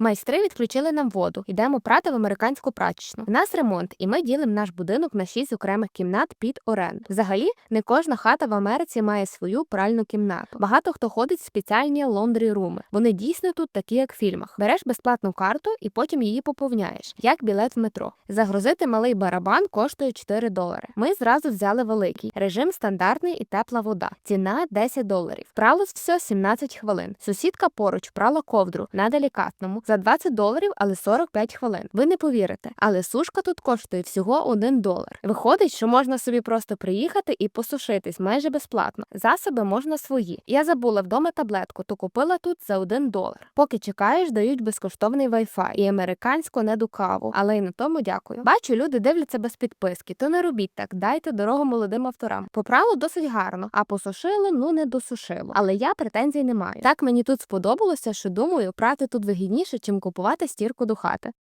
Майстри відключили нам воду. Йдемо прати в американську прачечну. У нас ремонт, і ми ділимо наш будинок на шість окремих кімнат під оренду. Взагалі, не кожна хата в Америці має свою пральну кімнату. Багато хто ходить в спеціальні лондрі руми. Вони дійсно тут такі, як в фільмах. Береш безплатну карту і потім її поповняєш, як білет в метро. Загрузити малий барабан коштує 4 долари. Ми зразу взяли великий. Режим стандартний і тепла вода. Ціна 10 доларів. Пралось все 17 хвилин. Сусідка поруч прала ковдру на делікатному за 20 доларів, але 45 хвилин. Ви не повірите, але сушка тут коштує всього 1 долар. Виходить, що можна собі просто приїхати і посушитись майже безплатно. Засоби можна свої. Я забула вдома таблетку, то купила тут за 1 долар. Поки чекаєш, дають безкоштовний Wi-Fi і американську неду каву, але й на тому дякую. Бачу, люди дивляться без підписки, то не робіть так, дайте дорогу молодим авторам. Попрало досить гарно, а посушило, ну не досушило. Але я претензій не маю. Так мені тут сподобалося, що думаю, прати тут вигідніше, чим купувати стірку до хати.